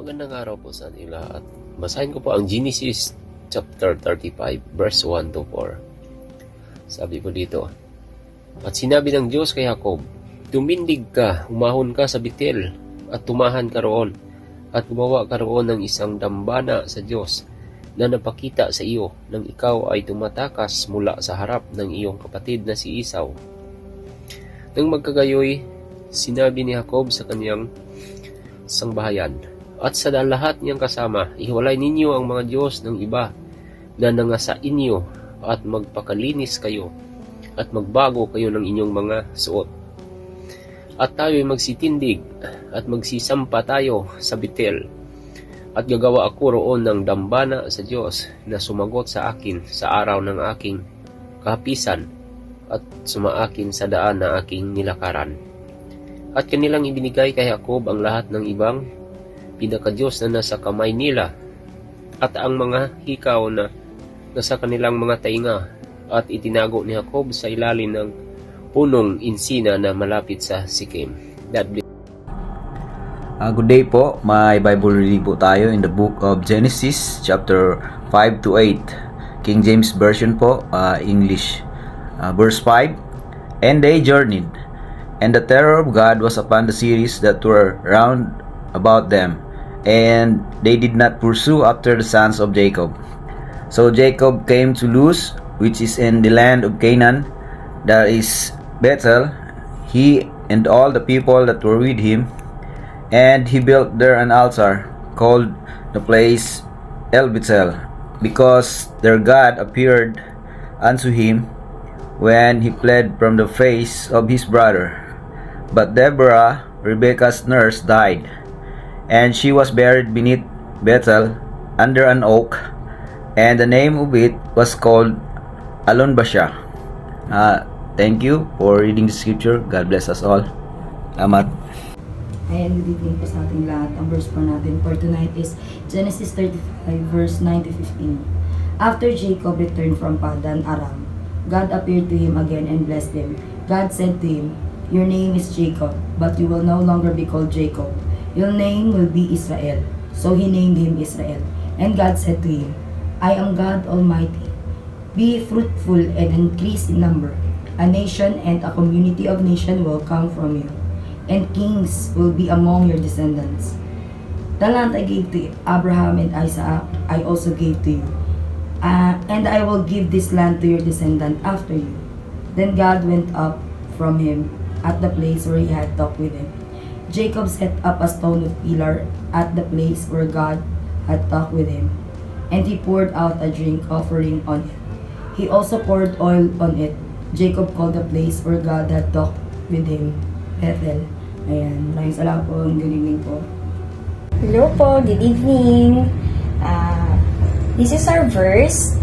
Magandang araw po sa inyo lahat. Basahin ko po ang Genesis chapter 35 verse 1 to 4. Sabi po dito, At sinabi ng Diyos kay Jacob, Tumindig ka, umahon ka sa Betel, at tumahan ka roon, at gumawa ka roon ng isang dambana sa Diyos na napakita sa iyo nang ikaw ay tumatakas mula sa harap ng iyong kapatid na si Isaw. Nang magkagayoy, sinabi ni Jacob sa kanyang sangbahayan, at sa lahat niyang kasama, ihiwalay ninyo ang mga Diyos ng iba na nangasa inyo at magpakalinis kayo at magbago kayo ng inyong mga suot. At tayo'y magsitindig at magsisampa tayo sa Betel at gagawa ako roon ng dambana sa Diyos na sumagot sa akin sa araw ng aking kahapisan at sumaakin sa daan na aking nilakaran. At kanilang ibinigay kay Jacob ang lahat ng ibang pinakadiyos na nasa kamay nila at ang mga hikaw na nasa kanilang mga tainga at itinago ni Jacob sa ilalim ng punong insina na malapit sa Sikkim. God bless. Ah, good day po. May Bible reading po tayo in the book of Genesis chapter 5 to 8. King James Version po, ah, English. Ah, verse 5. And they journeyed, and the terror of God was upon the cities that were round about them, and they did not pursue after the sons of Jacob. So Jacob came to Luz, which is in the land of Canaan, that is Bethel, he and all the people that were with him, and he built there an altar, called the place El Bethel, because their God appeared unto him when he fled from the face of his brother. But Deborah, Rebekah's nurse, died, and she was buried beneath Bethel under an oak, and the name of it was called Alonbasha. Uh, thank you for reading the scripture. God bless us all. Salamat. Ayan, good evening po sa ating lahat. Ang verse po natin for tonight is Genesis 35 verse 9 to 15. After Jacob returned from Padan Aram, God appeared to him again and blessed him. God said to him, Your name is Jacob, but you will no longer be called Jacob. Your name will be Israel. So he named him Israel. And God said to him, I am God Almighty. Be fruitful and increase in number. A nation and a community of nations will come from you and kings will be among your descendants. The land I gave to Abraham and Isaac, I also gave to you. Uh, and I will give this land to your descendant after you. Then God went up from him at the place where he had talked with him. Jacob set up a stone of pillar at the place where God had talked with him, and he poured out a drink offering on it. He also poured oil on it. Jacob called the place where God had talked with him Bethel. Ayan, maraming salamat po. Good evening po. Hello po, good evening. Uh, this is our verse,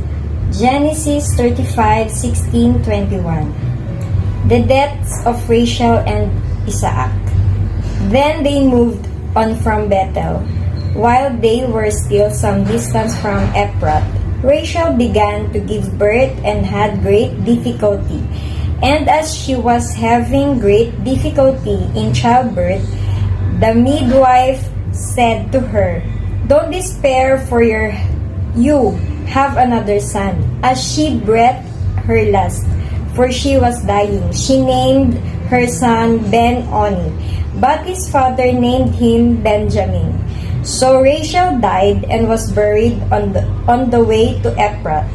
Genesis 35, 16, 21. The deaths of Rachel and Isaac. Then they moved on from Bethel. While they were still some distance from Ephrath, Rachel began to give birth and had great difficulty. And as she was having great difficulty in childbirth, the midwife said to her, Don't despair, for your you have another son. As she breathed her last, for she was dying, she named her son Ben Oni, but his father named him Benjamin. So Rachel died and was buried on the on the way to Ephrath,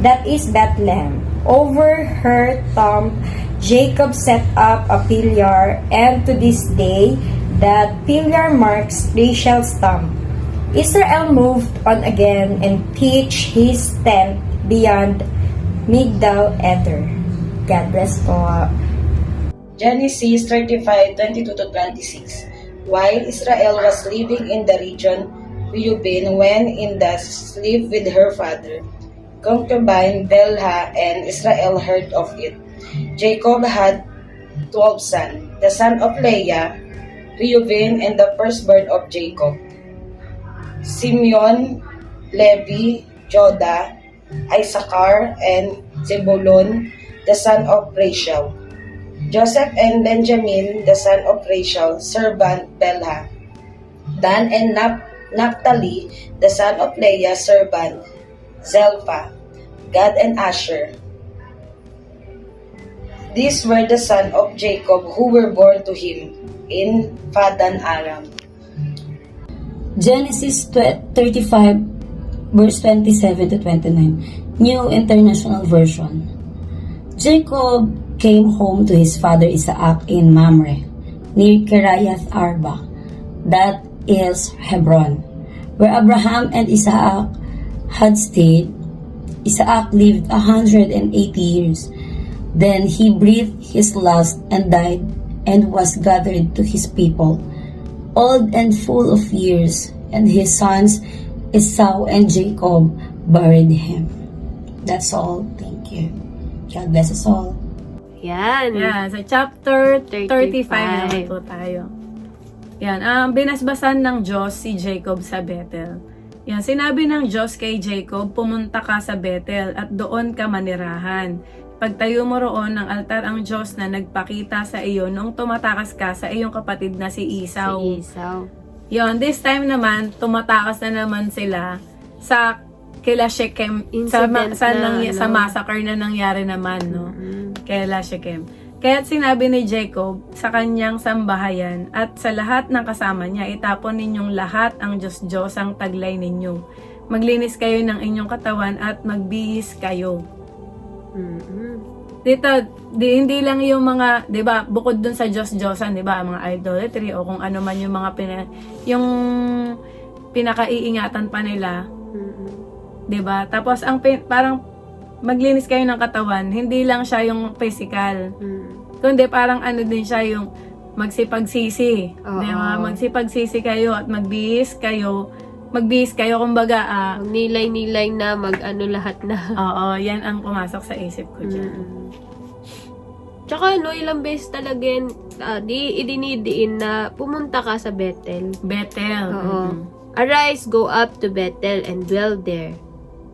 that is Bethlehem. Over her tomb, Jacob set up a pillar, and to this day, that pillar marks Rachel's tomb. Israel moved on again and pitched his tent beyond Migdal Eder. God bless po. Genesis 35, 22 to 26. While Israel was living in the region Reuben when in the sleep with her father, concubine Belha and Israel heard of it. Jacob had twelve sons, the son of Leah, Reuben, and the firstborn of Jacob. Simeon, Levi, Joda, Issachar, and Zebulun, the son of Rachel. Joseph and Benjamin, the son of Rachel, servant Belha. Dan and Nap- Naphtali, the son of Leah's servant, Zelpha, Gad and Asher. These were the sons of Jacob who were born to him in Padan Aram. Genesis tw- 35, verse 27 to 29, New International Version. Jacob came home to his father Isaac in Mamre, near Kiriath Arba, that is Hebron, where Abraham and Isaac had stayed. Isaac lived a hundred and eighty years. Then he breathed his last and died, and was gathered to his people old and full of years, and his sons Esau and Jacob buried him. That's all. Thank you. God bless us all. Yan. Yan, sa chapter 35, 35 naman po tayo. Yan, ang binasbasan ng Diyos si Jacob sa Bethel. Yan, sinabi ng Diyos kay Jacob, pumunta ka sa Bethel at doon ka manirahan. Pagtayo mo roon ng altar ang Diyos na nagpakita sa iyo nung tumatakas ka sa iyong kapatid na si Esau. Si Esau. Yon, this time naman, tumatakas na naman sila sa sa, ma- Incident sa, na, nang- sa ano. massacre na nangyari naman, no? Mm. Kila Shechem. Kaya't sinabi ni Jacob sa kanyang sambahayan at sa lahat ng kasama niya, itapon ninyong lahat ang Diyos-Diyos ang taglay ninyo. Maglinis kayo ng inyong katawan at magbihis kayo. Mm-mm. Dito, di, hindi lang yung mga, 'di ba, bukod dun sa Diyos-Diyosan, 'di ba, mga idolatry o kung ano man yung mga pina, yung pinakaiingatan pa nila, Mm-mm. 'Di ba? Tapos ang parang maglinis kayo ng katawan, hindi lang siya yung physical, Mm. kundi parang ano din siya yung magsipagsisi. Oo. 'Di ba? Magsipagsisi kayo at magbihis kayo. Magbihis kayo kumbaga ah, Magnilay-nilay na, mag-ano lahat na. oo, yan ang pumasok sa isip ko diyan. Mm-mm. Tsaka no, ilang beses talaga yan, ah, di idinidiin na pumunta ka sa Bethel. Bethel. Oo. Mm. Arise, go up to Bethel and dwell there.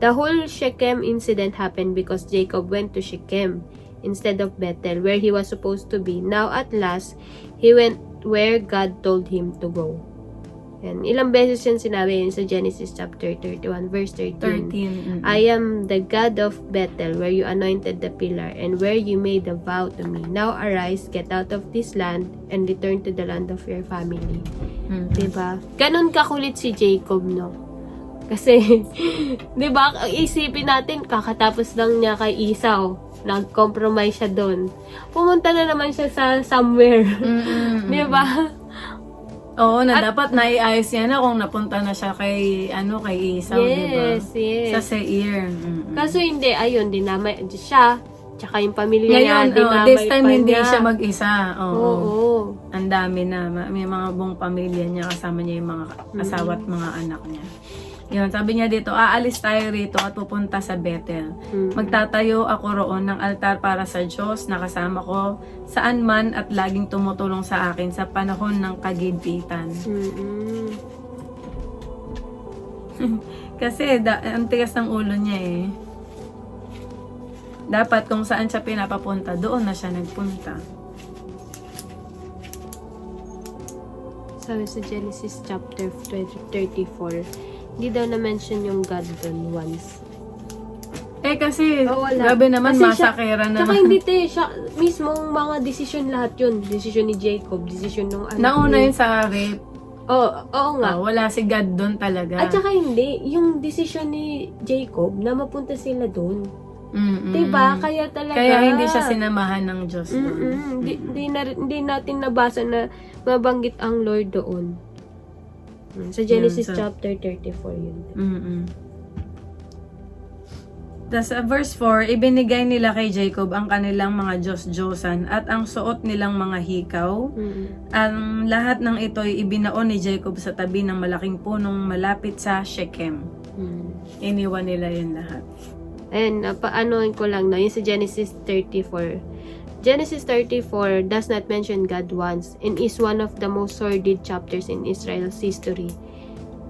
The whole Shechem incident happened because Jacob went to Shechem instead of Bethel, where he was supposed to be. Now at last, he went where God told him to go. Yan. Ilang beses yan sinabi yun sa Genesis chapter 31, verse 13. 13. mm. I am the God of Bethel, where you anointed the pillar, and where you made a vow to me. Now arise, get out of this land, and return to the land of your family. Mm. 'Di ba? Ganon kakulit si Jacob, no? Kasi, 'di ba, isipin natin kakatapos lang niya kay Esau, nag-compromise siya doon. Pumunta na naman siya sa somewhere. Mm-mm. 'Di ba? Oo, na dapat naiayos niya na kung napunta na siya kay, ano, kay Esau, di ba? Yes, yes. Sa Seir. Mm-mm. Kaso hindi, ayun, dinamay siya, tsaka yung pamilya niya, Ngayon, oh, dinamay this time hindi niya. siya mag-isa. Oo. Oo. Ang dami na. Ma- May mga buong pamilya niya, kasama niya yung mga asawa at mga anak niya. Yun, sabi niya dito, aalis tayo rito at pupunta sa Bethel. Mm. Magtatayo ako roon ng altar para sa Diyos na kasama ko saan man at laging tumutulong sa akin sa panahon ng kagidpitan. Mm-mm. Kasi da, ang tigas ng ulo niya eh. Dapat kung saan siya pinapapunta, doon na siya nagpunta. Sabi sa Genesis chapter 20 34, hindi daw na-mention yung God doon once. Eh kasi, Oh, wala. grabe naman, Kasi siya- masakera Tsaka naman. hindi te, siya, mismong mga desisyon lahat yun. Desisyon ni Jacob, desisyon nung anak Nauna yun sa rape. Oo, oo nga. Oh, wala si God doon talaga. At saka hindi, yung desisyon ni Jacob na mapunta sila doon. Mm-mm. Diba? Kaya talaga. Kaya hindi siya sinamahan ng Diyos doon. Mm-mm. Hindi, hindi, na, hindi natin nabasa na mabanggit ang Lord doon. Mm, Sa Genesis Yun, chapter 34 yun. Mm-mm. Tapos sa verse 4, ibinigay nila kay Jacob ang kanilang mga Diyos-Diyosan at ang suot nilang mga hikaw. Mm-mm. Ang lahat ng ito'y ibinaon ni Jacob sa tabi ng malaking punong malapit sa Shechem. Mm. Iniwan nila yun lahat. Ayan, uh, paanoin ko lang na, yun sa Genesis 34. Genesis 34 does not mention God once and is one of the most sordid chapters in Israel's history.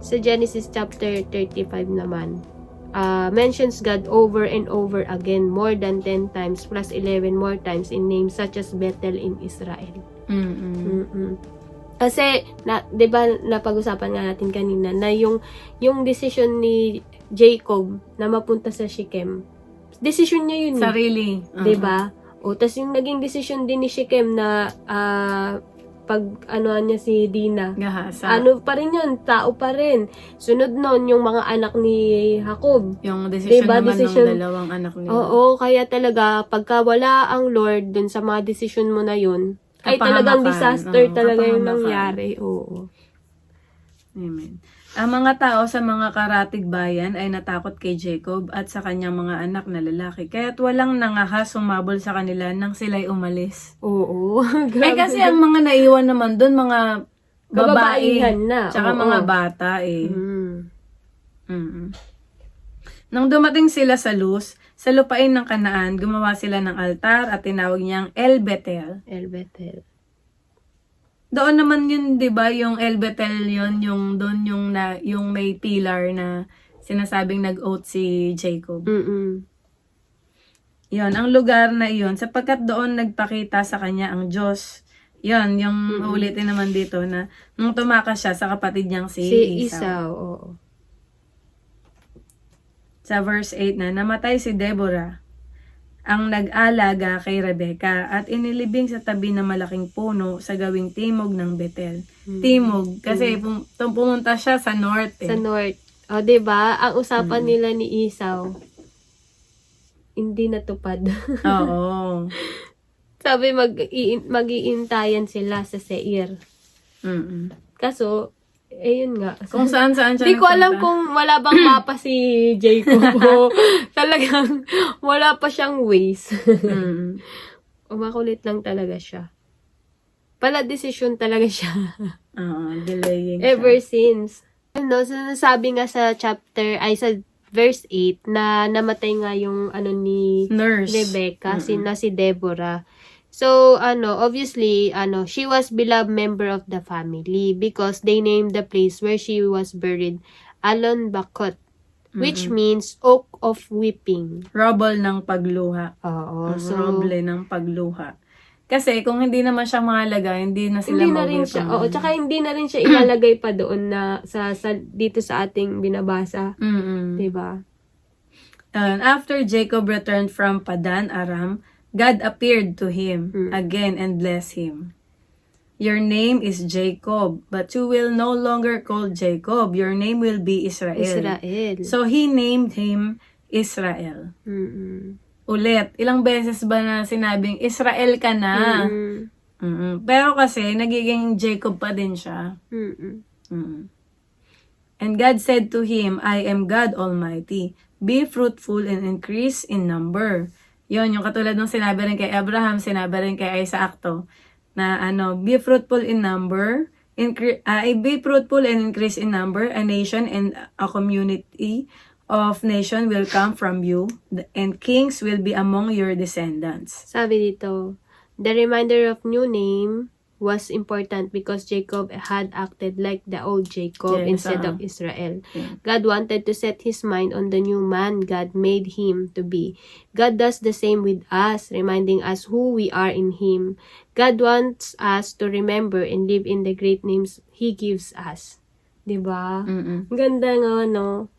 Sa Genesis chapter 35 naman, uh, mentions God over and over again more than 10 times plus 11 more times in names such as Bethel in Israel. Mm-mm. Mm-mm. Kasi, na, 'di ba napag-usapan nga natin kanina na yung yung decision ni Jacob na mapunta sa Shechem. Decision niya yun. eh. Sarili. 'di ba? O tas yung naging decision din ni Shechem na ah, pag ano niya si Dina. Gahasa. Ano pa rin yun, tao pa rin. Sunod nun, yung mga anak ni Jacob. Yung decision Diba, naman decision- ng dalawang anak nila. Oo, kaya talaga, pagka wala ang Lord dun sa mga decision mo na yun, ay talagang disaster Oo, talaga yung nangyari. Oo. Amen. Ang mga tao sa mga karatig bayan ay natakot kay Jacob at sa kanyang mga anak na lalaki. Kaya't walang nangahas sumabol sa kanila nang sila'y umalis. Oo. Eh kasi ang mga naiwan naman doon, mga babae. Na. Tsaka oo. mga bata eh. Mm. mm Nang dumating sila sa Luz, sa lupain ng Kanaan, gumawa sila ng altar at tinawag niyang El Betel. El Bethel. Doon naman yun, 'di ba, yung El Betel yun, yung doon yung na yung may pillar na sinasabing nag-oath si Jacob. Mm-mm. Yon, ang lugar na iyon sapagkat doon nagpakita sa kanya ang Diyos. Yon, yung ulitin naman dito na nung tumakas siya sa kapatid niyang si, Si Esau. Esau, oo. Sa verse 8 na namatay si Deborah ang nag-alaga kay Rebecca at inilibing sa tabi ng malaking puno sa gawing timog ng Bethel. Timog kasi pum- tum- pumunta siya sa north eh. Sa North. O, 'di ba Ang usapan nila ni Esau, hindi natupad. Oo. Sabi mag mag-iintayan sila sa Seir. Mm-mm. Kaso, eh yun nga. Kung saan saan siya Hindi ko alam kung wala bang mapa si Jacob o talagang wala pa siyang ways. Mm. o makulit lang talaga siya. Pala decision talaga siya. Oo, delaying siya. Ever since. Ano, sinasabi nga sa chapter, ay sa verse 8, na namatay nga yung ano ni Nurse. Rebecca, si, na si Deborah. So, ano, obviously, ano, she was beloved member of the family because they named the place where she was buried Alon Bakot, which means oak of weeping. Rubble ng pagluha. Oo. Ang so, roble ng pagluha. Kasi kung hindi naman siya mahalaga, hindi na sila hindi na rin siya, oo, tsaka hindi na rin siya ilalagay pa doon na sa, sa dito sa ating binabasa. Mm-mm. 'Di ba? And after Jacob returned from Padan Aram, God appeared to him Mm. again and blessed him. Your name is Jacob, but you will no longer call Jacob. Your name will be Israel. Israel. So he named him Israel. Mm-mm. Ulit, ilang beses ba na sinabing Israel ka na? Mm-mm. Mm-mm. Pero kasi nagiging Jacob pa din siya. Mm-mm. Mm. And God said to him, I am God Almighty. Be fruitful and increase in number. Yon yung katulad ng sinabi rin kay Abraham, sinabi rin kay Isaac to, na ano, be fruitful in number, incre- ah, be fruitful and increase in number, a nation and a community of nation will come from you, and kings will be among your descendants. Sabi dito, the reminder of new name was important because Jacob had acted like the old Jacob Yes, instead ah. of Israel. Yeah. God wanted to set his mind on the new man God made him to be. God does the same with us, reminding us who we are in him. God wants us to remember and live in the great names he gives us. 'Di ba? Mm-mm. Ganda nga, no?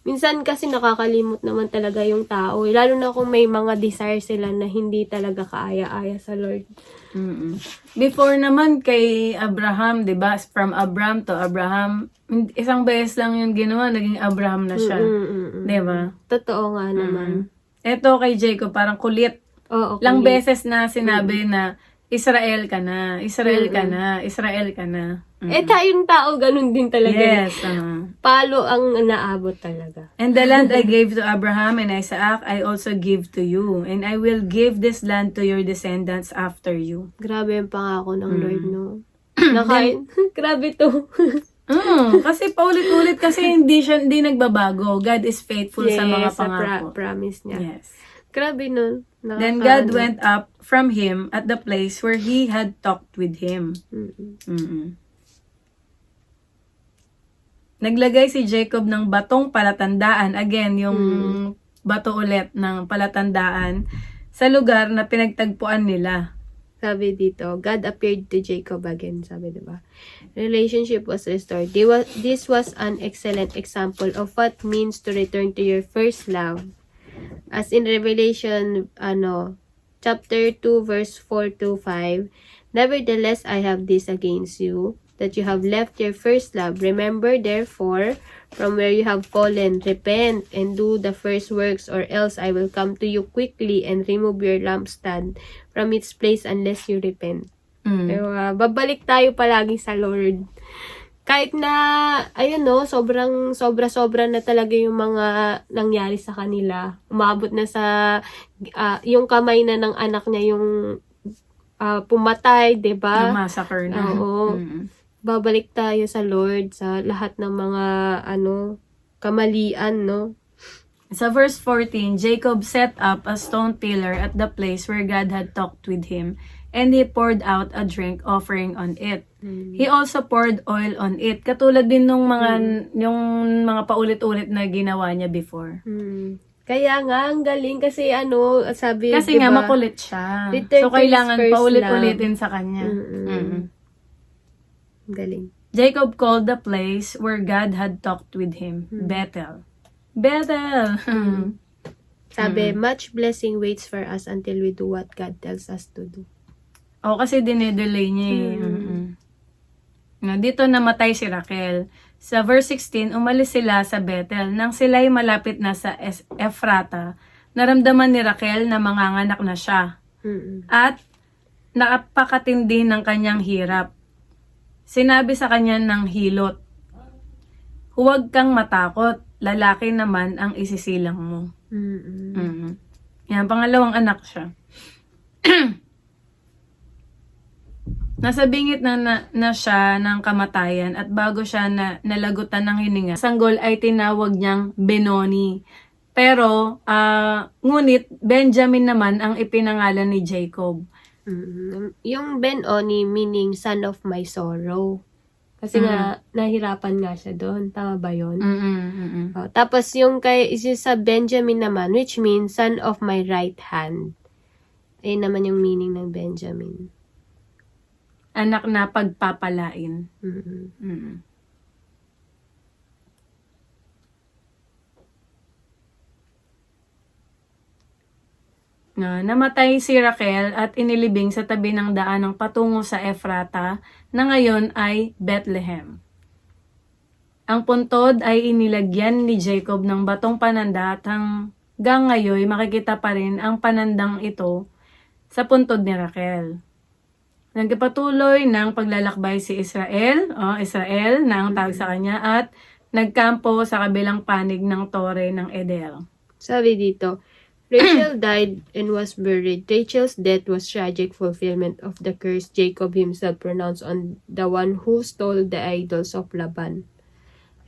Minsan kasi nakakalimot naman talaga yung tao. eh. Lalo na kung may mga desire sila na hindi talaga kaaya-aya sa Lord. Mm-mm. Before naman kay Abraham, 'di ba? From Abraham to Abraham, isang beses lang 'yung ginawa, naging Abraham na siya. Mm-mm-mm. 'Di ba? Totoo nga naman. Ito kay Jacob parang kulit. Oo, Lang kulit. beses na sinabi na Israel ka na, Israel ka na, Israel ka na. Mm. Eh, tayong tao, ganun din talaga. Yes. uh-huh. Palo ang naabot talaga. And the land I gave to Abraham and Isaac, I also give to you. And I will give this land to your descendants after you. Grabe ang pangako ng Mm. Lord, no? Nakain. Grabe to. Mm, kasi paulit-ulit kasi hindi siya hindi nagbabago. God is faithful sa mga sa pra- pangako. promise niya. Yes. Grabe nun. Then God went up from him at the place where he had talked with him. Mm-mm. Naglagay si Jacob ng batong palatandaan. Again, yung bato ulit ng palatandaan sa lugar na pinagtagpuan nila. Sabi dito, God appeared to Jacob again. Sabi, di ba? Relationship was restored. This was an excellent example of what means to return to your first love. As in Revelation, ano, chapter 2, verse 4 to 5, Nevertheless, I have this against you, that you have left your first love. Remember, therefore, from where you have fallen, repent and do the first works, or else I will come to you quickly and remove your lampstand from its place unless you repent. Mm. Diba? Babalik tayo palagi sa Lord. Kahit na, ayun no, sobrang, sobra-sobra na talaga yung mga nangyari sa kanila. Umabot na sa, ah, yung kamay na ng anak niya yung ah, pumatay, 'di Yung ba? massacre na. Oo. Mm. Babalik tayo sa Lord sa lahat ng mga, ano, kamalian, no? Sa verse 14, Jacob set up a stone pillar at the place where God had talked with him, and he poured out a drink offering on it. He also poured oil on it. Katulad din nung mga yung mga paulit-ulit na ginawa niya before. Hmm. Kaya nga, ang galing kasi ano, sabi, Kasi di nga makulit siya. So kailangan paulit-ulitin sa kanya. Mm-mm. Mm. Galing. Jacob called the place where God had talked with him Bethel. Bethel. Sabi, much blessing waits for us until we do what God tells us to do. O kasi dinedelay niya eh. Mm-mm. Nga, Dito namatay si Raquel. Sa verse 16, umalis sila sa Bethel. Nang sila'y malapit na sa Ephrata, naramdaman ni Raquel na manganganak na siya. Mm-mm. At napakatindi ng kanyang hirap. Sinabi sa kanya ng hilot, Huwag kang matakot, lalaki naman ang isisilang mo. Mm-mm. Mm. Yan, pangalawang anak siya. Nasa bingit na, na, na siya ng kamatayan at bago siya na, nalagutan ng hininga, sanggol ay tinawag niyang Benoni. Pero, ah, ngunit Benjamin naman ang ipinangalan ni Jacob. Mm-mm. Yung Ben-Oni meaning son of my sorrow. Kasi nga, nahirapan nga siya doon. Tama ba yun? Mm-mm, mm-mm. Oh, tapos yung kay is sa Benjamin naman, which means son of my right hand. Ayun naman yung meaning ng Benjamin. Anak na pagpapalain. Mm-mm. Mm. Na, namatay si Raquel at inilibing sa tabi ng daan ng patungo sa Efrata na ngayon ay Bethlehem. Ang puntod ay inilagyan ni Jacob ng batong pananda at hanggang ngayon makikita pa rin ang panandang ito sa puntod ni Raquel. Nagpatuloy ng paglalakbay si Israel, oh, Israel na ang tawag sa kanya, at nagkampo sa kabilang panig ng tore ng Edel. Sabi dito, Rachel died and was buried. Rachel's death was tragic fulfillment of the curse Jacob himself pronounced on the one who stole the idols of Laban.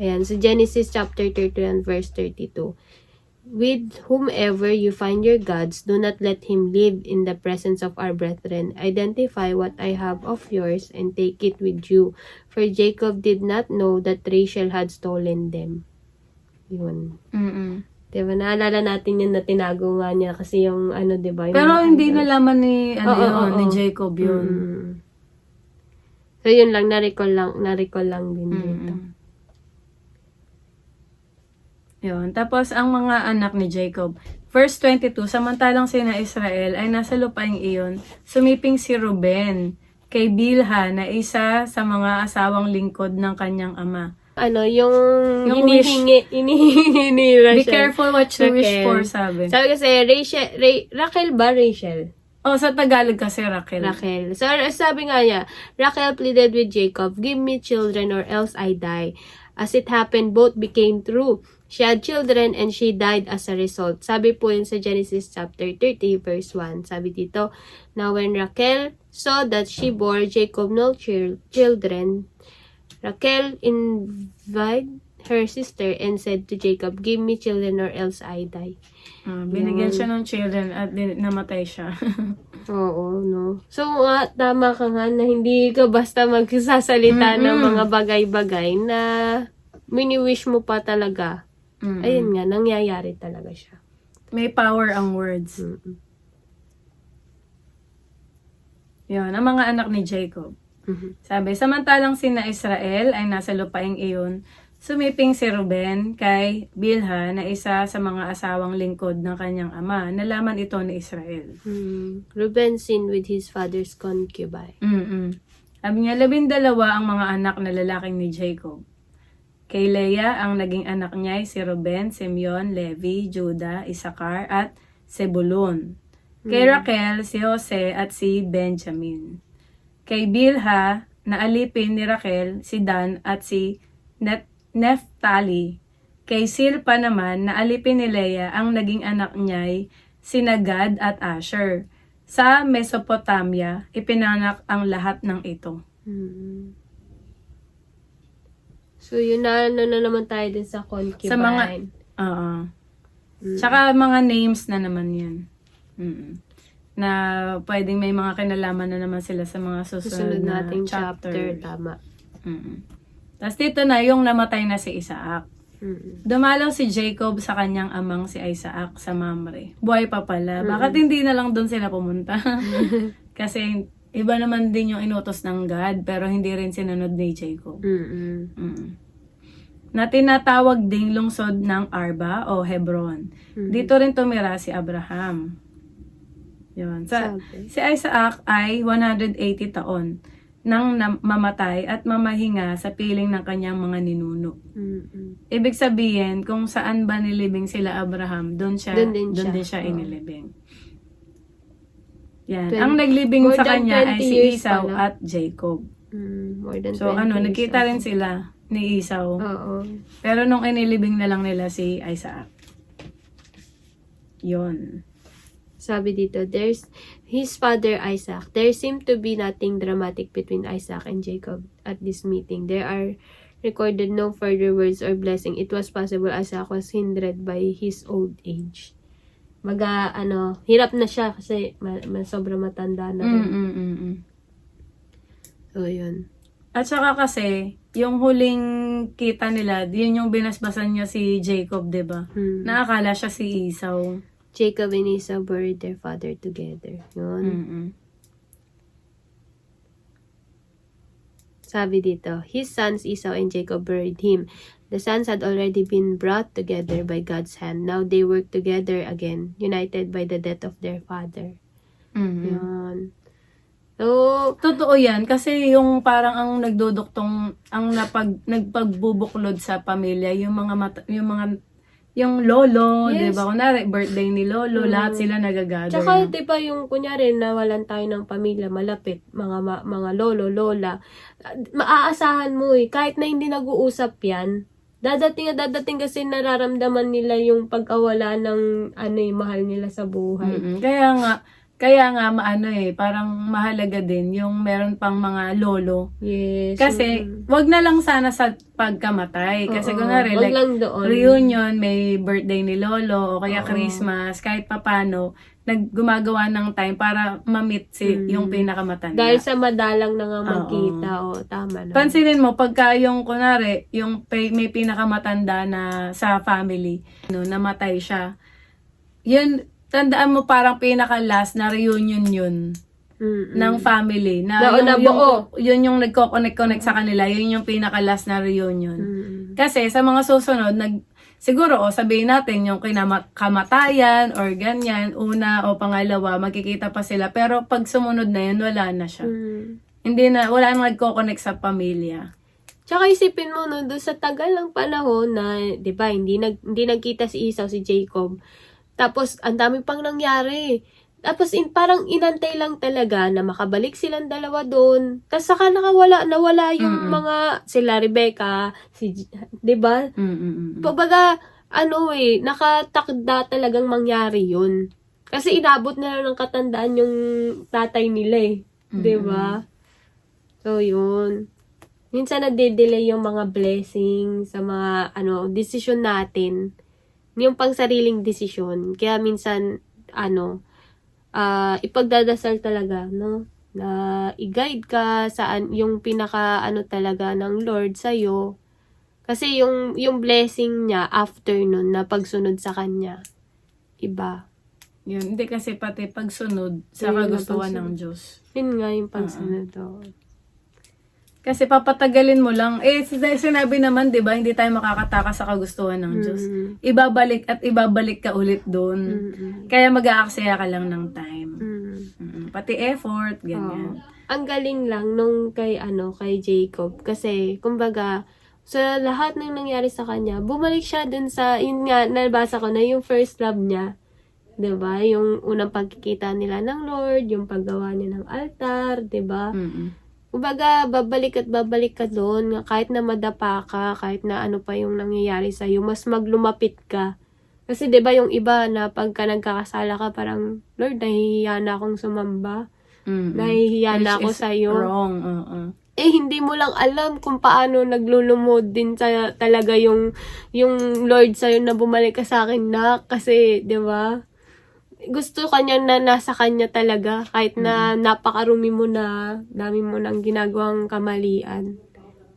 Ayan, sa Genesis chapter 31 verse 32. With whomever you find your gods, do not let him live in the presence of our brethren. Identify what I have of yours and take it with you. For Jacob did not know that Rachel had stolen them. Yun. Mm-mm. Diba, naalala natin yun na tinago nga niya kasi yung ano, diba? Yung Pero hindi nalaman ni, ano Oo, yun, oo, ni. Jacob yun. Mm. So, yun lang, na-recall lang, na-recall lang din dito. Yun. Tapos, ang mga anak ni Jacob. Verse 22, samantalang sina Israel ay nasa lupaing iyon, sumiping si Ruben kay Bilha na isa sa mga asawang lingkod ng kanyang ama. Ano, yung, Yung hinihingi, hinihingi ni Rachel. Be careful what you wish Raquel. for, sabi. Sabi kasi, Rachel, Ra- Raquel ba, Rachel? Oh, sa Tagalog kasi Raquel. Rachel. So, sabi nga niya, Rachel pleaded with Jacob, Give me children or else I die. As it happened, both became true. She had children and she died as a result. Sabi po yun sa Genesis chapter 30 verse 1. Sabi dito, Now when Raquel saw that she bore Jacob no chil- children, Raquel invited her sister and said to Jacob, Give me children or else I die. Ah, binigyan siya ng children at namatay siya. Oo, no. So, nga, tama ka nga na hindi ka basta magsasalita ng mga bagay-bagay na mini-wish mo pa talaga. Mm. Ayun nga, nangyayari talaga siya. May power ang words. Mm-mm. Yun, ang mga anak ni Jacob. Mhm. Sabi, samantalang sina Israel ay nasa lupaing iyon, sumiping si Ruben kay Bilha na isa sa mga asawang lingkod ng kanyang ama. Nalaman ito ni Israel. Hmm. Reuben sinned with his father's concubine. Mm-mm. Sabi niya, labindalawa ang mga anak na lalaking ni Jacob. Kay Leah, ang naging anak niya ay si Ruben, Simeon, Levi, Judah, Isakar, at Zebulun. Kay Raquel, si Jose at si Benjamin. Kay Bilha, na alipin ni Raquel, si Dan at si Net Neftali. Kay Silpa naman, na alipin ni Leah, ang naging anak niya ay si Nagad at Asher. Sa Mesopotamia, ipinanak ang lahat ng ito. Hmm. So, yun na, ano na naman tayo din sa concubine. Sa mga- Oo. Tsaka mga names na naman yan. Mm. Na pwedeng may mga kinalaman na naman sila sa mga susunod, susunod na nating chapter. chapter. Tama. Mm. Tapos dito na yung namatay na si Isaac. Mm. Dumalaw si Jacob sa kanyang amang si Isaac sa Mamre. Buhay pa pala. Bakit hindi na lang doon sila pumunta? Kasi iba naman din yung inutos ng God pero hindi rin sinunod ni Jacob. Mm-mm. Mm. Na tinatawag ding lungsod ng Arba o Hebron. Dito rin tumira si Abraham. Yun. Sa, Sabi. si Isaac ay 180 taon nang mamatay at mamahinga sa piling ng kanyang mga ninuno. Mm-mm. Ibig sabihin, kung saan ba nilibing sila Abraham, doon siya, Doon din siya. din siya Oo. inilibing. Yan. Twen- Ang naglibing sa kanya ay 20 si pala. at Jacob. Mm, more than So 20 ano, nagkita rin sila ni Esau. Oo. Pero nung inilibing na lang nila si Isaac. Yon. Sabi dito, there's his father Isaac. There seemed to be nothing dramatic between Isaac and Jacob at this meeting. There are recorded no further words or blessing. It was possible Isaac was hindered by his old age. Maga, ano, hirap na siya kasi ma, ma, sobrang matanda na Mm, rin. mm, mm, mm. So, yun. At saka kasi, yung huling kita nila, yun yung binasbasan niya si Jacob, 'di ba? Hmm. Naakala siya si Esau. Jacob and Esau buried their father together. Yun. Mm-mm. Sabi dito, his sons Esau and Jacob buried him. The sons had already been brought together by God's hand. Now they work together again, united by the death of their father. Mhm. Yun. So, Totoo yan kasi yung parang ang nagduduktong ang napag nagpagbubuklod sa pamilya yung mga mata, yung mga yung lolo, Yes. 'di ba? Kunwari birthday ni lolo, Mm. lahat sila nagagather. tsaka? 'di ba yung kunyari nawalan tayo ng pamilya malapit, mga ma- mga lolo, lola, ah, maaasahan mo eh kahit na hindi nag-uusap 'yan. Dadating at dadating kasi nararamdaman nila yung pagkawala ng ano eh, mahal nila sa buhay. Mm-mm. Kaya nga kaya nga maano eh, parang mahalaga din yung meron pang mga lolo. Yes. Kasi mm. wag na lang sana sa pagkamatay kasi Oo, kunwari like lang doon. reunion, may birthday ni lolo o Oo. kaya Christmas, kahit papano, naggumagawa ng time para ma-meet si Mm. yung pinakamatanda. Dahil sa madalang na nga Oo. magkita. O, tama na. Pansinin mo, pagka yung, kunwari, yung may pinakamatanda na sa family, no, namatay siya, yun, tandaan mo parang pinaka-last na reunion yun Mm-mm. ng family. Na Na- yung, na yung, buo. yun yung nagko-connect-connect sa kanila, yun yung pinaka-last na reunion. Mm-mm. Kasi sa mga susunod, nag, siguro, o sabihin natin, yung kinakamatayan or ganyan, una o pangalawa, magkikita pa sila. Pero pag sumunod na yun, wala na siya. Mm. Hindi na, wala nang nagko-connect sa pamilya. Tsaka isipin mo no, doon sa tagal ng panahon na, 'di ba, hindi nag hindi nagkita si Esau si Jacob. Tapos ang dami pang nangyari. Tapos in, parang inantay lang talaga na makabalik silang dalawa doon. Tapos saka nakawala nawala yung Mm-mm. mga sila Rebecca, si 'di ba? Mm-mm. Pagbaga ano eh, nakatakda talagang mangyari 'yun. Kasi inabot na lang ng katandaan yung tatay nila eh. 'Di ba? So, yun. Minsan nade-delay yung mga blessing sa mga ano, desisyon natin. Yung pang sariling desisyon. Kaya minsan ano, ah ipagdadasal talaga, no? Na i-guide ka saan yung pinaka ano talaga ng Lord sa Kasi yung yung blessing niya after nun na pagsunod sa kanya iba. Yun, hindi kasi pati pagsunod sa kagustuhan ng Diyos. Yun nga yung pagsunod. oo. Kasi papatagalin mo lang. Eh, sin- sinabi naman, di ba, hindi tayo makakatakas sa kagustuhan ng Diyos. Mm. Ibabalik at ibabalik ka ulit doon. Mm-mm. Kaya mag-aaksaya ka lang ng time. Mm. Mm, Pati effort, ganyan. Oo. Ang galing lang nung kay ano kay Jacob kasi kumbaga sa lahat ng nangyari sa kanya, bumalik siya dun sa yun nga nabasa ko na yung first love niya. 'Di ba? Yung unang pagkikita nila ng Lord, yung paggawa niya ng altar, 'di ba? Kumbaga, babalik at babalik ka doon, kahit na madapa ka, kahit na ano pa yung nangyayari sa mas maglumapit ka. Kasi 'di ba yung iba na pagka nagkakasala ka parang Lord, nahihiya na akong sumamba. Mm-mm. Nahihiya na Which ako is sa iyo. Wrong, oo. Eh hindi mo lang alam kung paano naglulumod din sa talaga yung yung Lord sa na bumalik ka sa akin na kasi 'di ba? Gusto kanya na nasa kanya talaga kahit na napakarumi mo na, dami mo nang ginagawang kamalian.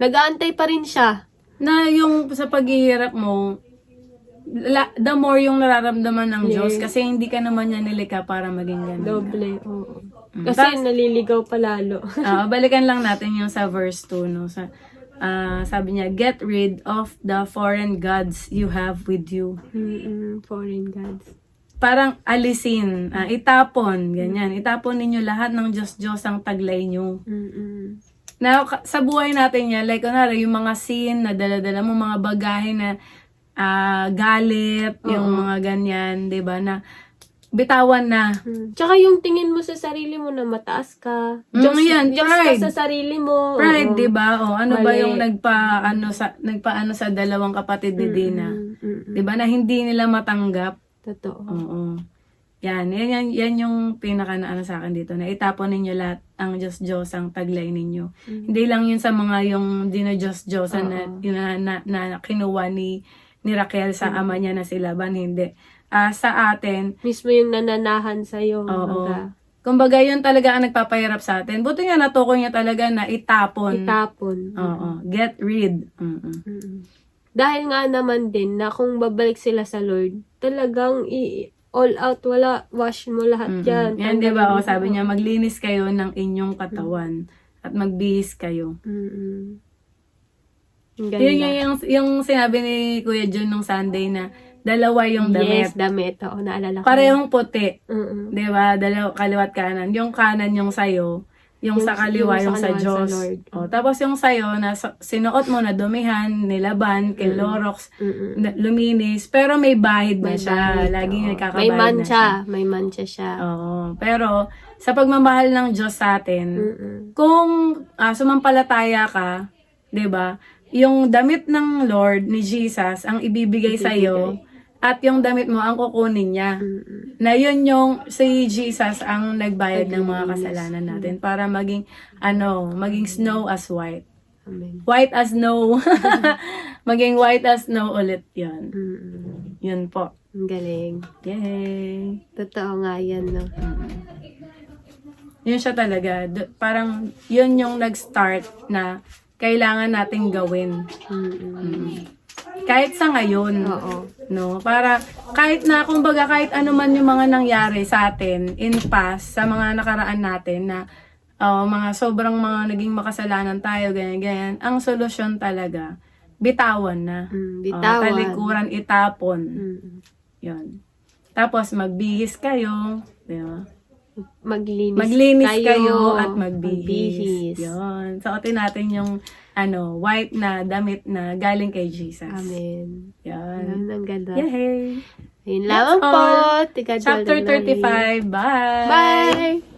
Nagaantay pa rin siya. Na yung sa paghihirap mo, la, the more yung nararamdaman ng Diyos Yes. kasi hindi ka naman niya nilikha para maging ganun. Doble, oo. Mm. Kasi naliligaw pa lalo. Ah, balikan lang natin yung sa verse 2, no? Sa, ah, sabi niya, get rid of the foreign gods you have with you. Mm-mm, foreign gods. Parang alisin, ah, itapon, ganyan. Itapon ninyo lahat ng Diyos-Diyos ang taglay nyo. Mm-mm. Ka- sa buhay natin yan, like kunwari, yung mga sin na dala-dala mo, mga bagahe na ah, galit, yung Oo. mga ganyan, 'di ba na bitawan na. Mm. Tsaka yung tingin mo sa sarili mo na mataas ka. Mm, Diyos, yan, Diyos pride. ka sa sarili mo. Pride. 'di ba? O ano ba Mali. yung nagpa ano sa nagpaano sa dalawang kapatid ni Dina? Mm, mm, mm. 'Di ba na hindi nila matanggap? Totoo. Oo. Yan, yan, yan, yan yung pinaka na ano sa akin dito, na itapon ninyo lahat ang Diyos Diyos ang taglay ninyo. Hindi lang yun sa mga yung dino Diyos Diyos na, Oo. yun na, na, na kinuha ni, ni Raquel sa ama niya na si Laban, hindi. Ah, sa atin, Mismo yung nananahan sa'yo. Oo. kumbaga. kumbaga yun talaga ang nagpapahirap sa atin. Buti nga natukoy niya talaga na itapon. Itapon. Oo, get rid. Mm-mm. Mm. Dahil nga naman din na kung babalik sila sa Lord, talagang i- all out, wala, wash mo lahat Mm-mm. yan. Yan, di ba? O, sabi niya, maglinis kayo ng inyong katawan at magbihis kayo. Ang ganda. Yun yung, yung, yung sinabi ni Kuya John nung Sunday na dalawa yung damit. Yes, damit. Oo, naalala ko. Parehong puti. Mm-mm. Di ba? Dalaw, kaliwat kanan. Yung kanan yung sayo. Yung, Yung- sa kaliwa yung, yung sa sa Diyos. sa Lord. O, tapos yung sayo na sinuot mo na dumihan, nilaban, kay Lorox, Mm-mm. na- luminis. Pero may bahid na May siya. bahid, Laging oo. nagkakabayad May na mancha. siya. May mancha siya. Oo. Pero sa pagmamahal ng Diyos sa atin, Mm-mm. kung ah, sumampalataya ka, 'di ba? Yung damit ng Lord ni Jesus ang ibibigay sa iyo at yung damit mo ang kukunin niya. Mm-mm. Na yun yung si Jesus ang nagbayad ng mga kasalanan natin para maging ano, maging snow as white. Amen. White as snow. maging white as snow ulit 'yon. Mm-mm. Yun po. Ang galing. Yay. Totoo nga yan, no? Yun siya talaga. D- parang yun yung nag-start na kailangan nating gawin. Mm-mm. Kahit sa ngayon. Oo. No? Para kahit na, kumbaga kahit ano man yung mga nangyari sa atin in past, sa mga nakaraan natin na uh, mga sobrang mga naging makasalanan tayo, ganyan, ganyan. Ang solusyon talaga, bitawan na. Mm, Oh, bitawan. talikuran, itapon. Mm-mm. Yun. Tapos magbihis kayo. Di ba? Maglinis, Maglinis kayo, at magbihis. Magbihis. Yun. Suotin natin yung ano, white na damit na galing kay Jesus. Amen. Yan. Yan, ang ganda. Yay! Ayun lamang po. Chapter Jordan Mali. 35. Bye! Bye!